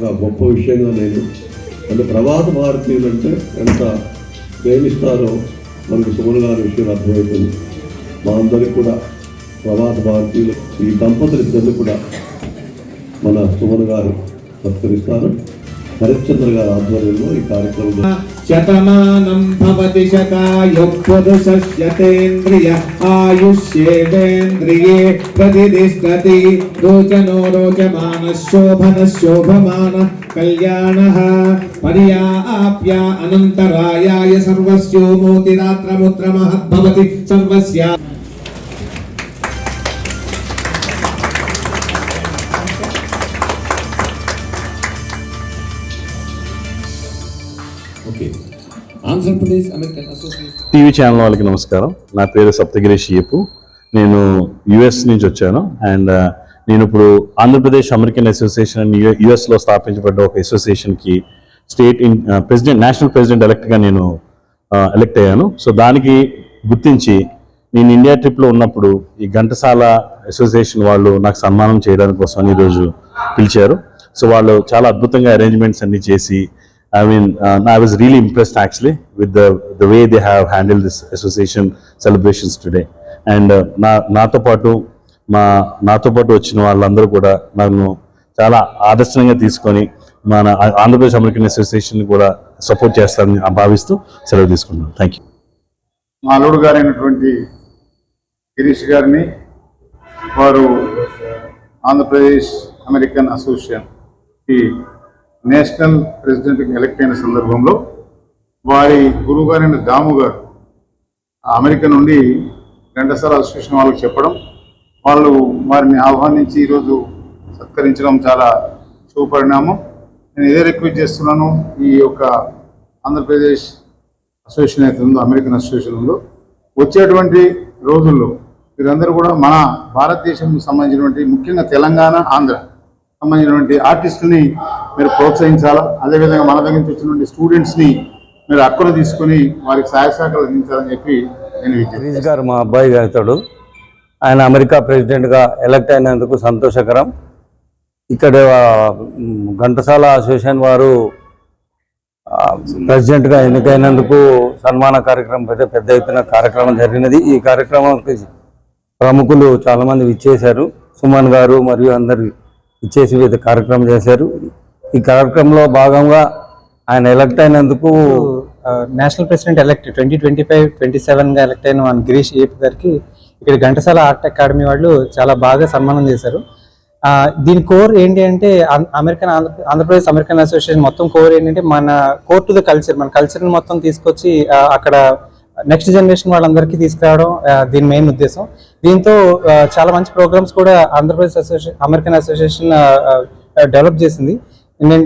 ఒక గొప్ప విషయంగా నేను అంటే ప్రవాద భారతీయులు అంటే ఎంత ప్రేమిస్తారో మనకు సుమన్ గారి విషయం అర్థమవుతుంది. మా అందరికి కూడా ప్రవాద భారతీయులు ఈ దంపతులు ఇద్దరు కూడా మన సుమన్ గారు సత్కరిస్తారు. హరిశ్చంద్ర గారి ఆధ్వర్యంలో ఈ కార్యక్రమం శతమానం భవతి శతాయుపురుషస్యతేంద్రియ ఆయుష్యేంద్రియే ప్రతిష్టతి రోచనో రోచమాన శోభన శోభమాన కళ్యాణ పర్యాప్య అనంతరాయాయ సర్వస్యో మోతిరాత్రముద్ర మహద్భవతి సర్వస్య okay. Andhra Pradesh American association. TV channel వాళ్ళకి నమస్కారం. నా పేరు సప్తగిరీష్ ఏపు నేను యుఎస్ నుంచి వచ్చాను. అండ్ నేను ఇప్పుడు ఆంధ్రప్రదేశ్ అమెరికన్ అసోసియేషన్ అని యుఎస్లో స్థాపించబడ్డ ఒక అసోసియేషన్కి state in president national president ఎలక్ట్గా నేను ఎలక్ట్ అయ్యాను. సో దానికి గుర్తించి నేను ఇండియా ట్రిప్లో ఉన్నప్పుడు ఈ ఘంటసాల అసోసియేషన్ వాళ్ళు నాకు సన్మానం చేయడానికి కోసం ఈరోజు పిలిచారు. సో వాళ్ళు చాలా అద్భుతంగా అరేంజ్మెంట్స్ అన్నీ చేసి I mean, uh, I was really impressed actually with the the way they have handled this association celebrations today. And uh, నా నాతో పాటు మా నాతో పాటు వచ్చిన వాళ్ళందరూ కూడా నన్ను చాలా ఆదర్శంగా తీసుకొని మన ఆంధ్రప్రదేశ్ అమెరికన్ అసోసియేషన్ కూడా సపోర్ట్ చేస్తారని భావిస్తూ సెలవు తీసుకున్నాను థ్యాంక్ యూ మా అల్లుడు గారైనటువంటి గిరీష్ గారిని వారు ఆంధ్రప్రదేశ్ అమెరికన్ అసోసియేషన్కి నేషనల్ ప్రెసిడెంట్కి ఎలక్ట్ అయిన సందర్భంలో వారి గురువు గారైన దాము గారు అమెరికా నుండి ఘంటసాల అసోసియేషన్ వాళ్ళకి చెప్పడం వాళ్ళు వారిని ఆహ్వానించి ఈరోజు సత్కరించడం చాలా శుభపరిణామం. నేను ఇదే రిక్వెస్ట్ చేస్తున్నాను ఈ యొక్క ఆంధ్రప్రదేశ్ అసోసియేషన్ అయితే ఉందో అమెరికన్ అసోసియేషన్ ఉందో వచ్చేటువంటి రోజుల్లో మీరందరూ కూడా మన భారతదేశం సంబంధించినటువంటి ముఖ్యంగా తెలంగాణ ఆంధ్ర సంబంధించినటువంటి ఆర్టిస్టుని మీరు ప్రోత్సహించాలా? అదేవిధంగా మన దగ్గర నుంచి వచ్చినటువంటి స్టూడెంట్స్ని మీరు హక్కును తీసుకొని వారికి సహాయ సహకారాలు అందించాలని చెప్పి నేను విజ్ఞప్తి గారు మా అబ్బాయి అవుతాడు ఆయన అమెరికా ప్రెసిడెంట్గా ఎలక్ట్ అయినందుకు సంతోషకరం. ఇక్కడ ఘంటసాల అసోసియేషన్ వారు ప్రెసిడెంట్గా ఎన్నికైనందుకు సన్మాన కార్యక్రమం పెద్ద పెద్ద ఎత్తున కార్యక్రమం జరిగినది. ఈ కార్యక్రమానికి ప్రముఖులు చాలామంది ఇచ్చేశారు సుమన్ గారు మరియు అందరు ఇచ్చేసి వివిధ కార్యక్రమం చేశారు. ఈ కార్యక్రమంలో భాగంగా ఆయన ఎలక్ట్ అయినందుకు national president elect twenty twenty five twenty సెవెన్గా elect అయిన మన గిరీష్ ఏపీ గారికి ఇక్కడ ఘంటసాల ఆర్ట్ అకాడమీ వాళ్ళు చాలా బాగా సన్మానం చేశారు. దీని కోర్ ఏంటి అంటే American Andhra Andhra Pradesh American association మొత్తం కోర్ ఏంటంటే మన కోర్ టు ద కల్చర్ మన కల్చర్ని మొత్తం తీసుకొచ్చి అక్కడ నెక్స్ట్ జనరేషన్ వాళ్ళందరికీ తీసుకురావడం దీని మెయిన్ ఉద్దేశం. దీంతో చాలా మంచి ప్రోగ్రామ్స్ కూడా Andhra Pradesh association American association develop చేసింది. ఏంటంటే